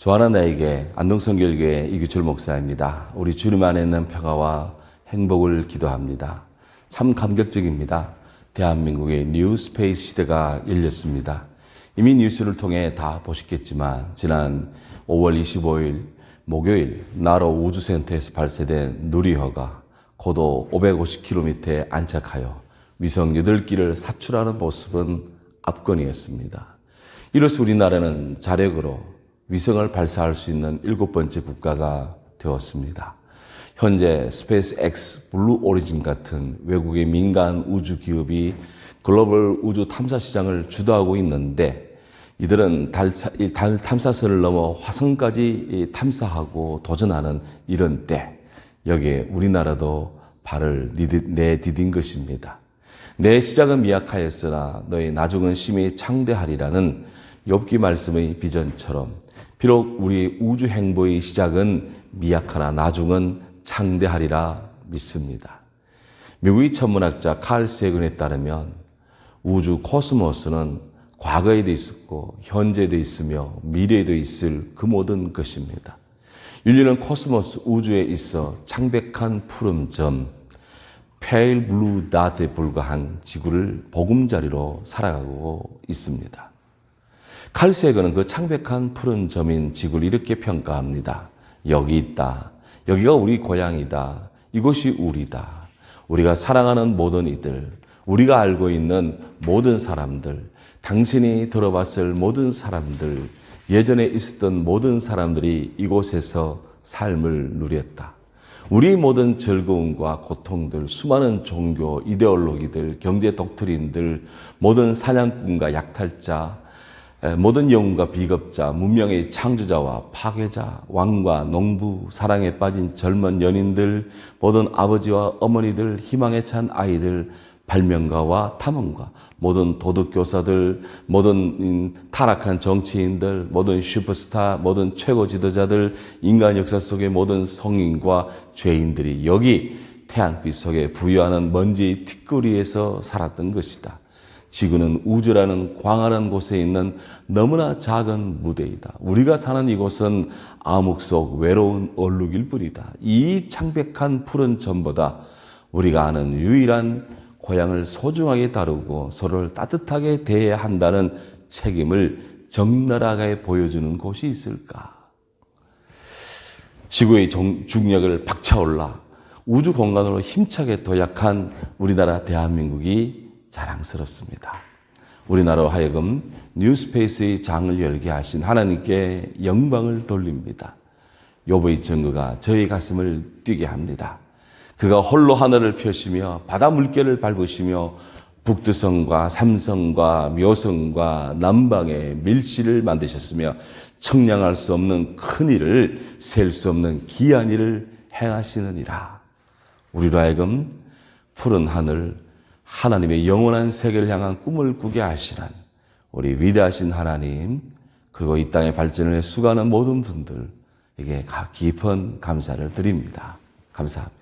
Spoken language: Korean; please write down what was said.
좋아하는 나에게 안동성결교회 이규철 목사입니다. 우리 주님 안에 있는 평화와 행복을 기도합니다. 참 감격적입니다. 대한민국의 뉴스페이스 시대가 열렸습니다. 이미 뉴스를 통해 다 보셨겠지만 지난 5월 25일 목요일 나로 우주센터에서 발사된 누리호가 고도 550km에 안착하여 위성 8기를 사출하는 모습은 압권이었습니다. 이로써 우리나라는 자력으로 위성을 발사할 수 있는 일곱 번째 국가가 되었습니다. 현재 스페이스 X 블루 오리진 같은 외국의 민간 우주 기업이 글로벌 우주 탐사 시장을 주도하고 있는데 이들은 달, 이달 탐사선을 넘어 화성까지 탐사하고 도전하는 이런 때 여기에 우리나라도 발을 내디딘 것입니다. 내 시작은 미약하였으나 너희 나중은 심히 창대하리라는 욥기 말씀의 비전처럼 비록 우리 우주 행보의 시작은 미약하나 나중은 창대하리라 믿습니다. 미국의 천문학자 칼 세근에 따르면 우주 코스모스는 과거에도 있었고 현재도 있으며 미래에도 있을 그 모든 것입니다. 인류는 코스모스 우주에 있어 창백한 푸른 점, 페일 블루 다트에 불과한 지구를 보금자리로 살아가고 있습니다. 칼세거는 그 창백한 푸른 점인 지구를 이렇게 평가합니다. 여기 있다. 여기가 우리 고향이다. 이곳이 우리다. 우리가 사랑하는 모든 이들, 우리가 알고 있는 모든 사람들, 당신이 들어봤을 모든 사람들, 예전에 있었던 모든 사람들이 이곳에서 삶을 누렸다. 우리 모든 즐거움과 고통들, 수많은 종교, 이데올로기들, 경제 독트린들, 모든 사냥꾼과 약탈자, 모든 영웅과 비겁자, 문명의 창조자와 파괴자, 왕과 농부, 사랑에 빠진 젊은 연인들, 모든 아버지와 어머니들, 희망에 찬 아이들, 발명가와 탐험가, 모든 도덕교사들, 모든 타락한 정치인들, 모든 슈퍼스타, 모든 최고 지도자들, 인간 역사 속의 모든 성인과 죄인들이 여기 태양빛 속에 부유하는 먼지의 티끌이에서 살았던 것이다. 지구는 우주라는 광활한 곳에 있는 너무나 작은 무대이다. 우리가 사는 이곳은 암흑 속 외로운 얼룩일 뿐이다. 이 창백한 푸른 점보다 우리가 아는 유일한 고향을 소중하게 다루고 서로를 따뜻하게 대해야 한다는 책임을 적나라하게 보여주는 곳이 있을까? 지구의 중력을 박차올라 우주 공간으로 힘차게 도약한 우리나라 대한민국이 자랑스럽습니다. 우리나라로 하여금 뉴스페이스의 장을 열게 하신 하나님께 영광을 돌립니다. 요보의 증거가 저희 가슴을 뛰게 합니다. 그가 홀로 하늘을 펴시며 바다 물결을 밟으시며 북두성과 삼성과 묘성과 남방의 밀실을 만드셨으며 청량할 수 없는 큰 일을 셀 수 없는 기한 일을 행하시느니라. 우리로 하여금 푸른 하늘, 하나님의 영원한 세계를 향한 꿈을 꾸게 하시는 우리 위대하신 하나님, 그리고 이 땅의 발전을 수고하는 모든 분들에게 깊은 감사를 드립니다. 감사합니다.